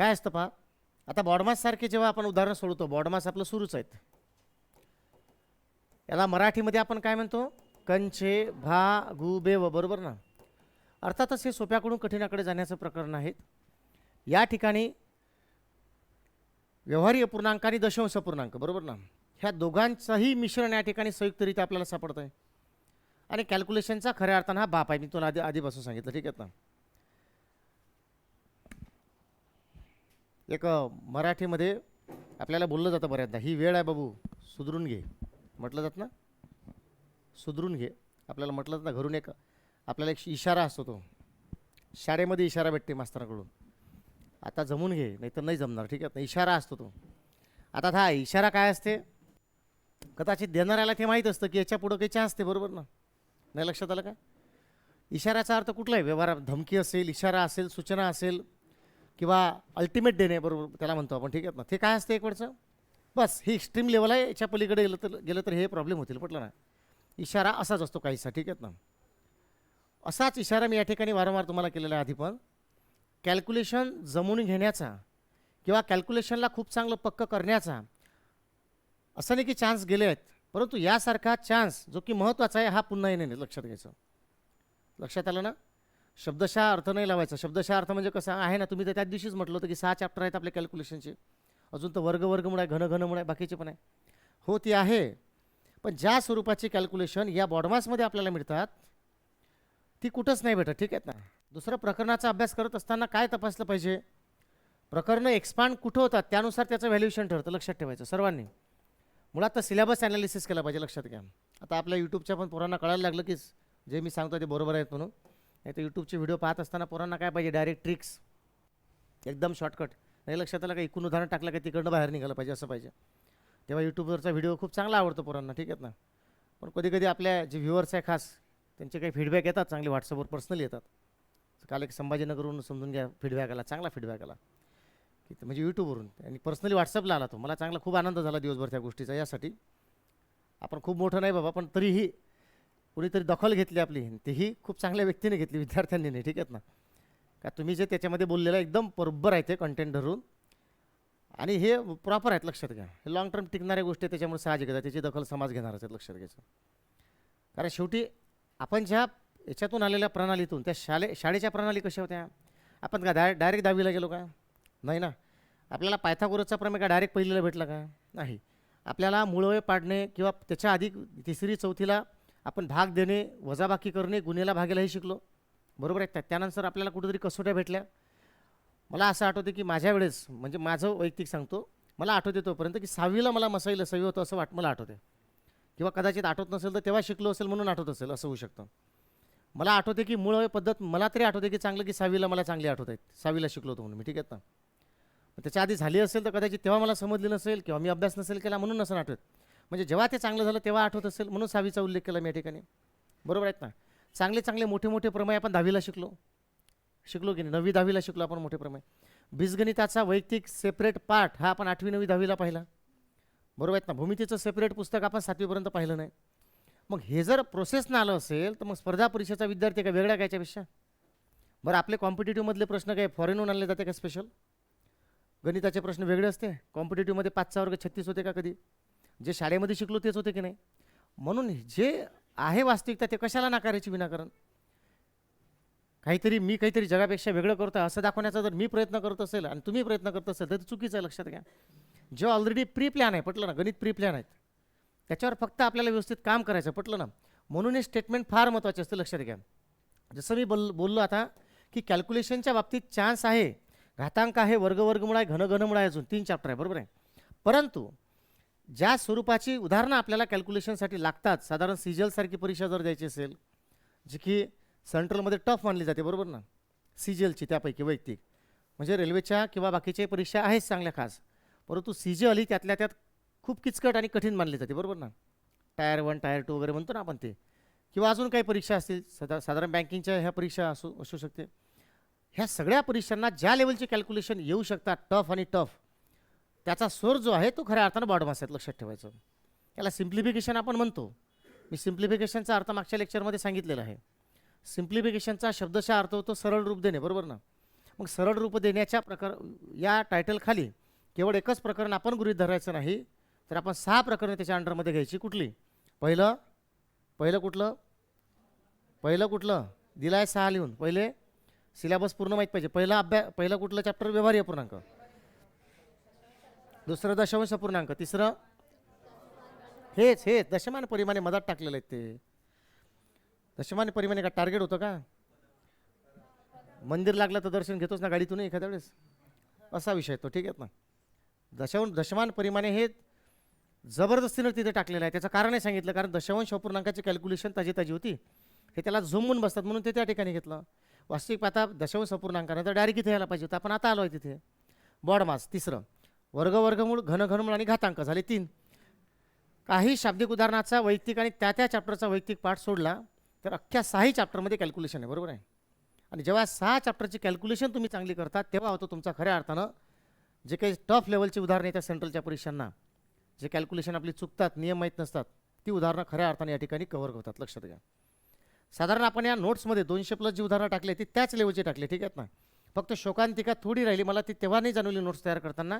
काय असतं पहा? आता बॉडमाससारखे जेव्हा आपण उदाहरण सोडवतो बॉडमास आपलं सुरूच आहेत. याला मराठीमध्ये आपण काय म्हणतो? कंचे भा गु बेव बरोबर ना? अर्थातच हे सोप्याकडून कठीणाकडे जाण्याचं प्रकरण आहेत. या ठिकाणी व्यवहारी अपूर्णांक आणि दशांश अपूर्णांक बरोबर ना? ह्या दोघांचंही मिश्रण या ठिकाणी संयुक्तरित्या आपल्याला सापडतं आहे आणि कॅल्क्युलेशनचा खऱ्या अर्थानं हा बाप आहे मी तुला आधी आधीपासून सांगितलं ठीक आहे ना? एक मराठीमध्ये आपल्याला बोललं जातं बऱ्याचदा ही वेळ आहे बाबू सुधरून घे. म्हटलं जात ना? सुधरून घे. आपल्याला म्हटलं जात ना घरून एक आपल्याला एक इशारा असतो तो. शाळेमध्ये इशारा भेटते मास्तराकडून. आता जमून घे नाही तर नाही जमणार. ठीक आहे? इशारा असतो तो. आता हा इशारा काय असते? कदाचित देणाऱ्याला ते माहीत असतं की याच्या पुढं काही असते बरोबर ना? नाही लक्षात आलं का? इशाऱ्याचा अर्थ कुठला आहे व्यवहार धमकी असेल इशारा असेल सूचना असेल किंवा अल्टिमेट देणे बरोबर त्याला म्हणतो आपण ठीक आहे? ना ते काय असतं एक वेळचं बस ही एक्स्ट्रीम लेवल आहे याच्या पलीकडे गेलं तर गेलं तर हे प्रॉब्लेम होतील पटलं ना? इशारा असाच असतो काहीसा ठीक आहेत ना? असाच इशारा मी या ठिकाणी वारंवार तुम्हाला केलेला आहे आधी पण. कॅल्क्युलेशन जमवून घेण्याचा किंवा कॅल्क्युलेशनला खूप चांगलं पक्क करण्याचा असं नाही की चान्स गेले आहेत परंतु यासारखा चान्स जो की महत्त्वाचा आहे हा पुन्हा येणे नाही लक्षात घ्यायचं. लक्षात आलं ना? शब्दशः अर्थ नाही लावायचा. शब्दशः अर्थ म्हणजे कसं? आहे ना तुम्ही तर त्याच दिवशीच म्हटलं होतं की सहा चॅप्टर आहेत आपल्या कॅल्क्युलेशनचे अजून तर वर्ग वर्गमुळे आहे घन घनमुळे आहे बाकीचे पण आहे. हो ती आहे. पण ज्या स्वरूपाची कॅल्क्युलेशन या बॉडमासमध्ये आपल्याला मिळतात ती कुठंच नाही भेटत ठीक आहेत ना? दुसरं प्रकरणाचा अभ्यास करत असताना काय तपासलं पाहिजे? प्रकरणं एक्सपांड कुठं होतात? त्यानुसार त्याचं व्हॅल्युएशन ठरतं लक्षात ठेवायचं सर्वांनी. मुळात तर सिलेबस ॲनालिसिस केला पाहिजे लक्षात घ्या. आता आपल्या यूट्यूबच्या पण पोरांना कळायला लागलं की जे मी सांगतो ते बरोबर आहेत म्हणून. नाही तर यूट्यूबचे व्हिडिओ पाहत असताना पोरांना काय पाहिजे? डायरेक्ट ट्रिक्स एकदम शॉर्टकट नाही लक्षात आलं का? एकूण उदाहरण टाकलं का? तिकडनं बाहेर निघालं पाहिजे असं पाहिजे. तेव्हा यूट्यूबवरचा व्हिडिओ खूप चांगला आवडतो पोरांना ठीक आहेत ना? पण कधी कधी आपल्या जे व्ह्युअर्स आहे खास त्यांचे काही फीडबॅक येतात चांगले व्हॉट्सअपवर पर्सनली येतात. काल एक संभाजीनगरवरून समजून घ्या फीडबॅक आला चांगला फीडबॅक आला. की म्हणजे यूट्यूबवरून आणि पर्सनली व्हॉट्सअपला आला तो. मला चांगला खूप आनंद झाला दिवसभर त्या गोष्टीचा यासाठी. आपण खूप मोठं नाही बाबा पण तरीही कुणीतरी दखल घेतली आपली. तेही खूप चांगल्या व्यक्तीने घेतली विद्यार्थ्यांनी नाही ठीक आहेत ना? का तुम्ही जे त्याच्यामध्ये बोललेलं एकदम बरोबर आहे ते कंटेंट धरून. आणि हे प्रॉपर आहेत लक्षात घ्या. हे लॉंग टर्म टिकणाऱ्या गोष्टी आहेत, त्याच्यामुळे साहजिक आहे. त्याची दखल समाज घेणारच आहेत लक्षात घ्यायचं. कारण शेवटी आपण ज्या याच्यातून आलेल्या प्रणालीतून त्या शाळे शाळेच्या प्रणाली कशा होत्या? आपण का डाय डायरेक्ट दहावीला गेलो का? नाही ना? आपल्याला पायथागोरसचा प्रमेय का डायरेक्ट पहिलीला भेटला का? नाही. आपल्याला मुळवे पाडणे किंवा त्याच्या आधी तिसरी चौथीला आपण भाग देणे वजाबाकी करणे गुन्हेला भागेला हे शिकलो. बरोबर आहे? त्यानंतर आपल्याला कुठेतरी कसोट्या भेटल्या. मला असं आठवतं की माझ्या वेळेस म्हणजे माझं वैयक्तिक सांगतो मला आठवते तोपर्यंत की सहावीला मला मसाईल सवी होतं असं वाट मला आठवते किंवा कदाचित आठवत नसेल तर तेव्हा शिकलो असेल म्हणून आठवत असेल असं होऊ शकतं. मला आठवते की मूळ पद्धत मला तरी आठवते की चांगलं की सहावीला मला चांगली आठवत आहेत. सहावीला शिकलो होतो म्हणून मी ठीक आहेत ना त्याच्या आधी झाली असेल तर कदाचित तेव्हा मला समजली नसेल किंवा मी अभ्यास नसेल केला म्हणून नसेल आठवत. म्हणजे जेव्हा ते चांगलं झालं तेव्हा आठवत असेल. म्हणून सहावीचा उल्लेख केला मी या ठिकाणी. बरोबर आहेत ना? चांगले चांगले मोठे मोठे प्रमेय आपण दहावीला शिकलो. शिकलो की नाही? नववी दहावीला शिकलो आपण मोठे प्रमेय. बीजगणिताचा वैयक्तिक सेपरेट पार्ट हा आपण आठवी नववी दहावीला पाहिला. बरोबर आहेत ना? भूमितीचं सेपरेट पुस्तक आपण सातवीपर्यंत पाहिलं नाही. मग हे जर प्रोसेसनं आलं असेल तर मग स्पर्धा परीक्षेचा विद्यार्थी काय वेगळा काय याच्यापेक्षा बरं आपले कॉम्पिटेटिव्हमधले प्रश्न काय? फॉरेनहून आणले जाते का स्पेशल गणिताचे प्रश्न वेगळे असते. कॉम्पिटेटिव्हमध्ये पाचचा वर्ग छत्तीस होते का कधी? जे शाळेमध्ये शिकलो तेच होते की नाही? म्हणून जे आहे वास्तविकता ते कशाला नाकारायची विनाकारण? काहीतरी मी काहीतरी जगापेक्षा वेगळं करतो असं दाखवण्याचा जर मी प्रयत्न करत असेल आणि तुम्ही प्रयत्न करत असेल तर ते चुकीचं आहे लक्षात घ्या. जे ऑलरेडी प्री प्लॅन आहे पटलं ना? गणित प्री प्लॅन आहेत. त्याच्यावर फक्त आपल्याला व्यवस्थित काम करायचं पटलं ना? म्हणून हे स्टेटमेंट फार महत्त्वाचे असते लक्षात घ्या. जसं मी बोल बोललो आता की कॅल्क्युलेशनच्या बाबतीत चान्स आहे घातांक आहे वर्ग वर्गमुळा आहे घन घनमुळ आहे अजून तीन चॅप्टर आहे बरोबर आहे? परंतु ज्या स्वरूपाची उदाहरणं आपल्याला कॅल्क्युलेशनसाठी लागतात साधारण सीजलसारखी परीक्षा जर द्यायची असेल जी की सेंट्रलमध्ये टफ मानली जाते बरोबर ना? सीजलची त्यापैकी वैयक्तिक. म्हणजे रेल्वेच्या किंवा बाकीच्या परीक्षा आहेच चांगल्या खास परंतु सीजल ही त्यातल्या त्यात खूप किचकट आणि कठीण मानली जाते बरोबर ना? टायर वन टायर टू वगैरे म्हणतो ना आपण ते. किंवा अजून काही परीक्षा असतील सदा साधारण बँकिंगच्या ह्या परीक्षा असू असू शकते. ह्या सगळ्या परीक्षांना ज्या लेवलचे कॅल्क्युलेशन येऊ शकतात टफ आणि टफ त्याचा स्वर जो आहे तो खऱ्या अर्थानं बॉडमास आहेत लक्षात ठेवायचं. याला सिम्प्लिफिकेशन आपण म्हणतो. मी सिम्प्लिफिकेशनचा अर्थ मागच्या लेक्चरमध्ये सांगितलेला आहे. सिम्प्लिफिकेशनचा शब्दशः अर्थ होतो सरळ रूप देणे बरोबर ना? मग सरळ रूप देण्याच्या प्रकार या टायटलखाली केवळ एकच प्रकरण आपण गृहीत धरायचं नाही तर आपण सहा प्रकरणं त्याच्या अंडरमध्ये घ्यायची. कुठली? पहिलं पहिलं कुठलं? पहिलं कुठलं? दिलं आहे सहा लिहून. पहिले सिलेबस पूर्ण माहीत पाहिजे. पहिला अभ्यास पहिलं कुठलं? चॅप्टर व्यवहारी अपूर्णांक दुसरं दशांश अपूर्णांक तिसरं? हेच हेच दशमान परिमाणे मधात टाकलेलं आहेत ते. दशमान परिमाणे का टार्गेट होतं का? मंदिर लागलं तर दर्शन घेतोच ना गाडीतून एखाद्या वेळेस? असा विषय आहे तो ठीक आहे ना? दशांश दशमान परिमाणे हे जबरदस्तीनं तिथे टाकलेलं आहे. त्याचं कारण आहे सांगितलं कारण दशवंश अपूर्णांकाची कॅल्क्युलेशन ताजी ताजी होती. हे त्याला झुमून बसतात म्हणून ते त्या ठिकाणी घेतलं. वास्तविक पाहता दशवंश अपूर्णांकानं तर डायरेक्ट इथे यायला पाहिजे होतं. आपण आता आलो आहे तिथे. बॉड मास तिसरं. वर्ग वर्गमूळ घन घनमूळ आणि घातांक झाले तीन. काही शाब्दिक उदाहरणाचा वैयक्तिक आणि त्या त्या चॅप्टरचा वैयक्तिक पाठ सोडला तर अख्ख्या सहाही चॅप्टरमध्ये कॅल्क्युलेशन आहे बरोबर आहे? आणि जेव्हा सहा चॅप्टरची कॅल्क्युलेशन तुम्ही चांगली करता तेव्हा होतो तुमचा खऱ्या अर्थानं जे काही टफ लेवलची उदाहरणं येतात सेंट्रलच्या परीक्षांना जे कॅल्क्युलेशन आपली चुकतात नियम माहीत नसतात ती उदाहरणं खऱ्या अर्थाने या ठिकाणी कव्हर होतात लक्षात घ्या. साधारण आपण या नोट्समध्ये दोनशे प्लस जी उदाहरणं टाकली ती त्याच लेवलची टाकली ठीक आहेत ना? फक्त शोकांतिका थोडी राहिली मला ती तेव्हा नाही जाणवली नोट्स तयार करताना.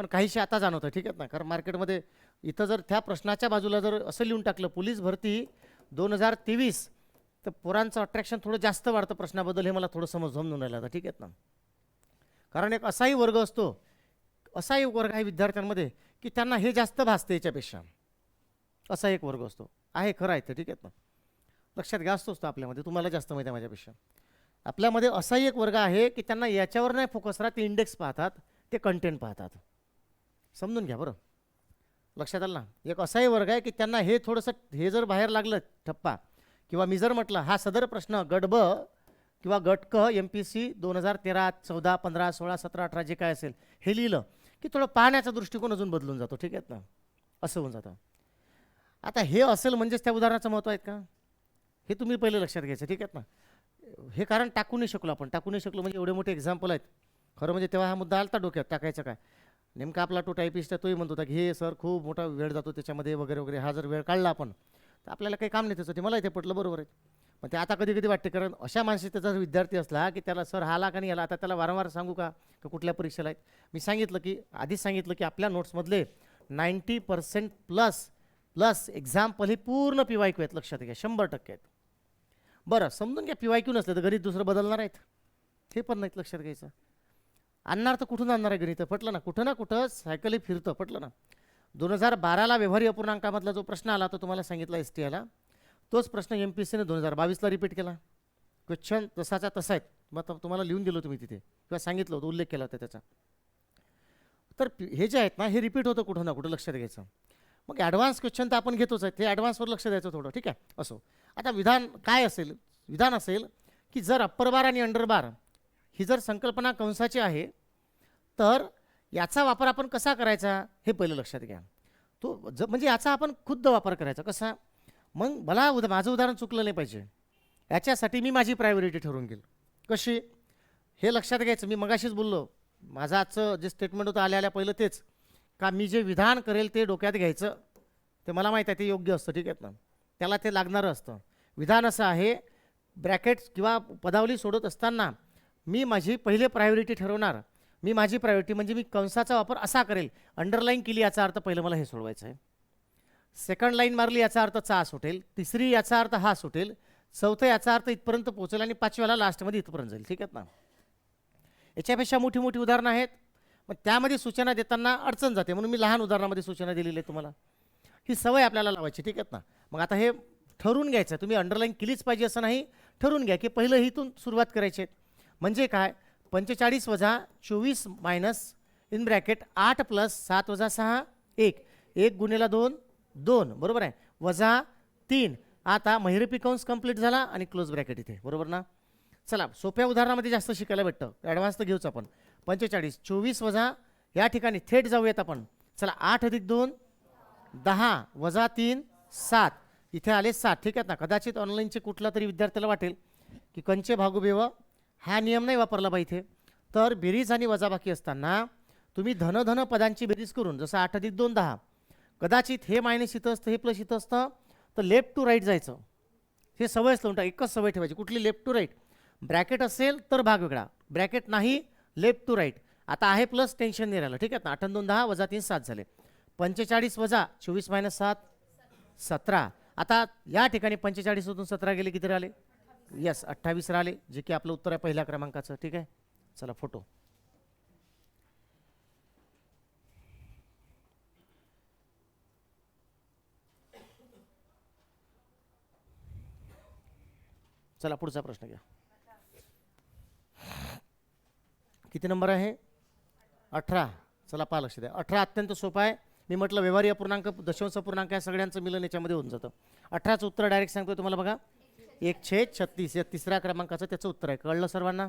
पण काहीशी आता जाणवतं ठीक आहेत ना? कारण मार्केटमध्ये इथं जर त्या प्रश्नाच्या बाजूला जर असं लिहून टाकलं पोलीस भरती दोन हजार तेवीस तर पोरांचं अट्रॅक्शन थोडं जास्त वाढतं प्रश्नाबद्दल हे मला थोडं समज जमून राहिलं आता ठीक आहेत ना? कारण एक असाही वर्ग असतो असाही एक वर्ग आहे विद्यार्थ्यांमध्ये की त्यांना हे जास्त भासते याच्यापेक्षा. असा एक वर्ग असतो. आहे खरं आहे ते ठीक आहेत ना? लक्षात घ्या असतोच तो आपल्यामध्ये. तुम्हाला जास्त माहिती आहे माझ्यापेक्षा. आपल्यामध्ये असाही एक वर्ग आहे की त्यांना याच्यावर नाही फोकस राहत ते इंडेक्स पाहतात ते कंटेंट पाहतात. समजून घ्या बरं. लक्षात आलं ना? एक असाही वर्ग आहे की त्यांना हे थोडंसं हे जर बाहेर लागलं ठप्पा किंवा मी जर म्हटलं हा सदर प्रश्न गडब किंवा गटक एम पी सी दोन हजार तेरा चौदा पंधरा सोळा सतरा अठरा जे काय असेल हे लिहिलं की थोडं पाहण्याचा दृष्टिकोन अजून बदलून जातो ठीक आहेत ना? असं होऊन जातं. आता हे असेल म्हणजेच त्या उदाहरणाचं महत्त्व आहेत का? हे तुम्ही पहिले लक्षात घ्यायचं ठीक आहेत ना? हे कारण टाकू नाही शकलो आपण. टाकू नाही शकलो म्हणजे एवढे मोठे एक्झाम्पल आहेत. खरं म्हणजे तेव्हा हा मुद्दा आला डोक्यात टाकायचं काय? नेमका आपला तो टायपिस्ट आहे तोही म्हणत होता की हे सर खूप मोठा वेळ जातो त्याच्यामध्ये वगैरे वगैरे हा जर वेळ काढला आपण तर आपल्याला काही काम नाही त्याचं. ते मला इथे पटलं बरोबर आहे. मग ते आता कधी कधी वाटते कारण अशा मानसिकतेचा जर विद्यार्थी असला की त्याला सर हा आला का नाही आला आता त्याला वारंवार सांगू का की कुठल्या परीक्षेला आहेत? मी सांगितलं की आधीच सांगितलं की आपल्या नोट्समधले ninety percent plus plus example हे पूर्ण पी वाय क्यू आहेत लक्षात घ्या शंभर टक्के आहेत. बरं समजून घ्या पी वाय क्यू नसलं तर घरी दुसरं बदलणार आहेत. हे पण नाहीत लक्षात घ्यायचं. आणणार तर कुठून आणणार आहे गणितं पटलं ना? कुठं ना कुठं सायकली फिरतं पटलं ना? दोन हजार बाराला व्यवहारी अपूर्णांकामधला जो प्रश्न आला तो तुम्हाला सांगितला एस टी आला तोच प्रश्न एम पी सीने दोन हजार बावीसला रिपीट केला. क्वेश्चन तसाचा तसा आहे. मग तुम्हाला लिहून दिलं तुम्ही तिथे. किंवा सांगितलं होतं उल्लेख केला होता त्याचा. तर हे जे आहेत ना हे रिपीट होतं कुठं ना कुठं लक्षात घ्यायचं. मग ॲडव्हान्स क्वेश्चन तर आपण घेतोच आहे. ते ॲडव्हान्सवर लक्ष द्यायचं थोडं ठीक आहे? असो. आता विधान काय असेल? विधान असेल की जर अप्पर बार आणि अंडर बार ही जर संकल्पना कंसाची आहे तर याचा वापर आपण कसा करायचा हे पहिलं लक्षात घ्या. तो ज म्हणजे याचा आपण खुद्द वापर करायचा. कसा? मग मला उदा माझं उदाहरण चुकलं नाही पाहिजे. याच्यासाठी मी माझी प्रायोरिटी ठरवून घेईल. कशी? हे लक्षात घ्यायचं. मी मगाशीच बोललो. माझं आजचं जे स्टेटमेंट होतं आल्या आल्या पहिलं तेच. का मी जे विधान करेल ते डोक्यात घ्यायचं? ते मला माहीत आहे ते योग्य असतं. ठीक आहे ना? त्याला ते लागणारं असतं. विधान असं आहे ब्रॅकेट्स किंवा पदावली सोडत असताना मी माझी पहिले प्रायोरिटी ठरवणार. मी माझी प्रायोरिटी म्हणजे मी कंसाचा वापर असा करेल. अंडरलाईन केली याचा अर्थ पहिलं मला हे सोडवायचं आहे. सेकंड लाईन मारली याचा अर्थ चा सुटेल. तिसरी याचा अर्थ हा सुटेल. चौथं याचा अर्थ इथपर्यंत पोहोचेल आणि पाचव्याला लास्टमध्ये इथपर्यंत जाईल. ठीक आहेत ना? याच्यापेक्षा मोठी मोठी उदाहरणं आहेत. मग त्यामध्ये सूचना देताना अडचण जाते. म्हणून मी लहान उदाहरणामध्ये सूचना दिलेली आहे तुम्हाला. ही सवय आपल्याला लावायची. ठीक आहेत ना? मग आता हे ठरवून घ्यायचं तुम्ही अंडरलाईन केलीच पाहिजे असं नाही. ठरवून घ्या की पहिलं इथून सुरुवात करायची आहे. म्हणजे काय? पंचेचाळीस वजा चोवीस मायनस इन ब्रॅकेट आठ प्लस सात वजा सहा एक. एक गुन्हेला दोन दोन. बरोबर आहे? वजा तीन. आता महिरपी कंस कंप्लीट झाला आणि क्लोज ब्रॅकेट इथे. बरोबर ना? चला सोप्या उदाहरणामध्ये जास्त शिकायला भेटतं. ॲडव्हान्स तर घेऊच आपण. पंचेचाळीस चोवीस वजा या ठिकाणी थेट जाऊयात आपण. चला आठ अधिक दोन दहा. वजा तीन सात. इथे आले सात. ठीक आहेत ना? कदाचित ऑनलाईनचे कुठला तरी विद्यार्थ्याला वाटेल की कंचे भागुबेव हा नियम नाही वापरला पाहिजे तर बेरीज आणि वजाबाकी असताना तुम्ही धन धन पदांची बेरीज करून जसं आठ अधिक दोन दहा कदाचित हे मायनस इथं असतं हे प्लस इथं असतं तर लेफ्ट टू राईट जायचं. हे सवयच लावून टाक एकच सवय ठेवायची कुठली? Left to right. ब्रॅकेट असेल तर भाग वेगळा. ब्रॅकेट नाही लेफ्ट टू राईट. आता आहे प्लस टेन्शन नाही राहिलं. ठीक आहे? ना आठ दोन दहा वजा तीन सात झाले. पंचेचाळीस वजा चोवीस मायनस सात सतरा. आता या ठिकाणी पंचेचाळीसमधून सतरा गेले किती राहिले? यस अठ्ठावीस राहिले. जे की आपलं उत्तर आहे पहिल्या क्रमांकाचं. ठीक आहे? चला फोटो चला पुढचा प्रश्न घ्या. किती नंबर आहे? अठरा. चला पहा लक्ष द्या. अठरा अत्यंत सोपा आहे. मी म्हटलं व्यवहारी अपूर्णांक दशांश अपूर्णांक आहे सगळ्यांचं मिलन याच्यामध्ये होऊन जातं. अठराचं उत्तर डायरेक्ट सांगतोय तुम्हाला बघा. एक छेद छत्तीस या तिसऱ्या क्रमांकाचं त्याचं उत्तर आहे. कळलं सर्वांना?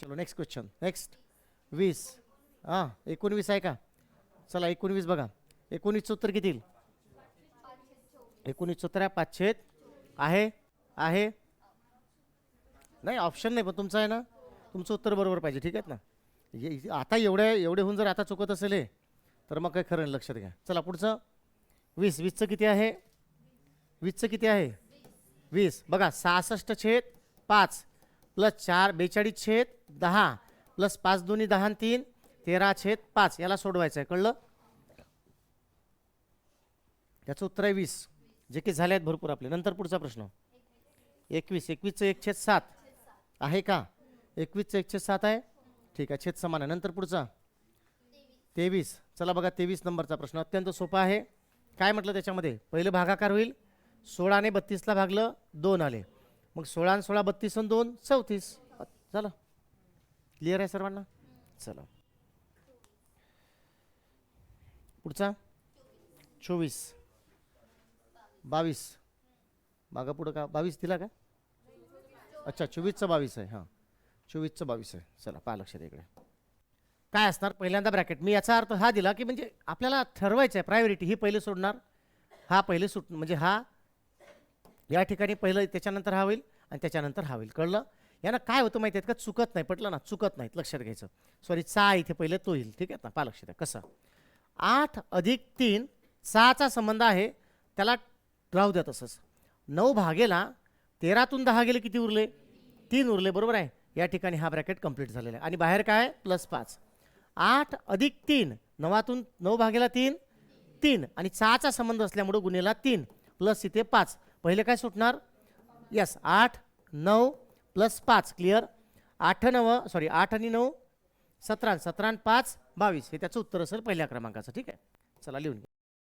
चलो नेक्स्ट क्वेश्चन नेक्स्ट वीस. हां एकोणवीस आहे का? चला एकोणवीस बघा. एकोणीसचं उत्तर किती येईल? एकोणीसचं उत्तर आहे पाच छेद. आहे? आहे? नाही ऑप्शन नाही पण तुमचं आहे ना? तुमचं उत्तर बरोबर पाहिजे ठीक आहे ना? ये- आता एवढ्या एवढे होऊन जर आता चुकत असेल हे, तर मग काय खरं नाही, लक्षात घ्या. चला पुढचं. वीस. वीसचं किती आहे? वीसचं किती आहे? वीस. बघा सहासष्ट छेद पाच प्लस चार बेचाळीस छेद दहा प्लस पाच दोन्ही दहा तीन तेरा छेद पाच. याला सोडवायचं आहे कळलं? त्याचं उत्तर आहे वीस. जे की झाले आहेत भरपूर आपले. नंतर पुढचा प्रश्न. एकवीस. एकवीसचं एक छेद सात. आहे का? एकवीसचं एक छेद सात आहे? ठीक आहे. छेद समान आहे. नंतर पुढचा. तेवीस. चला बघा तेवीस नंबरचा प्रश्न अत्यंत सोपा आहे. काय म्हटलं त्याच्यामध्ये? पहिलं भागाकार होईल. सोळाने बत्तीसला भागलं दोन आले. मग सोळा आणि सोळा बत्तीस आणि दोन चौतीस. झालं. क्लिअर आहे सर्वांना? चला. पुढचा? चोवीस. बावीस. मागं पुढं का? बावीस दिला का? अच्छा चोवीसचं बावीस आहे हां. चोवीसचं बावीस आहे. चला पहा लक्षात इकडे. काय असणार? पहिल्यांदा ब्रॅकेट मी याचा अर्थ हा दिला की म्हणजे आपल्याला ठरवायचं आहे प्रायोरिटी ही पहिले सोडणार. हा पहिले सुट म्हणजे हा या ठिकाणी पहिलं त्याच्यानंतर हा होईल आणि त्याच्यानंतर हा होईल. कळलं? यानं काय होतं माहिती आहेत का? चुकत नाही. पटलं ना? चुकत नाहीत. लक्षात घ्यायचं. सॉरी चा इथे पहिलं तो येईल. ठीक आहे ना? पहा लक्षात कसं? आठ अधिक तीन सहाचा संबंध आहे. त्याला राहू द्या तसंच. नऊ भागेला तेरातून दहा गेले किती उरले? तीन उरले. बरोबर आहे? या ठिकाणी हा ब्रॅकेट कंप्लीट झालेला आहे. आणि बाहेर काय? आहे? प्लस पाच. आठ अधिक तीन नवातून नऊ भागेला तीन तीन. आणि सहाचा संबंध असल्यामुळे गुन्हेला तीन. प्लस इथे पाच. पहिले काय सुटणार? यस आठ नऊ प्लस पाच क्लिअर आठ नव सॉरी आठ आणि नऊ सतरा सतरा पाच बावीस. हे त्याचं उत्तर असेल पहिल्या क्रमांकाचं ठीक आहे? चला लिहून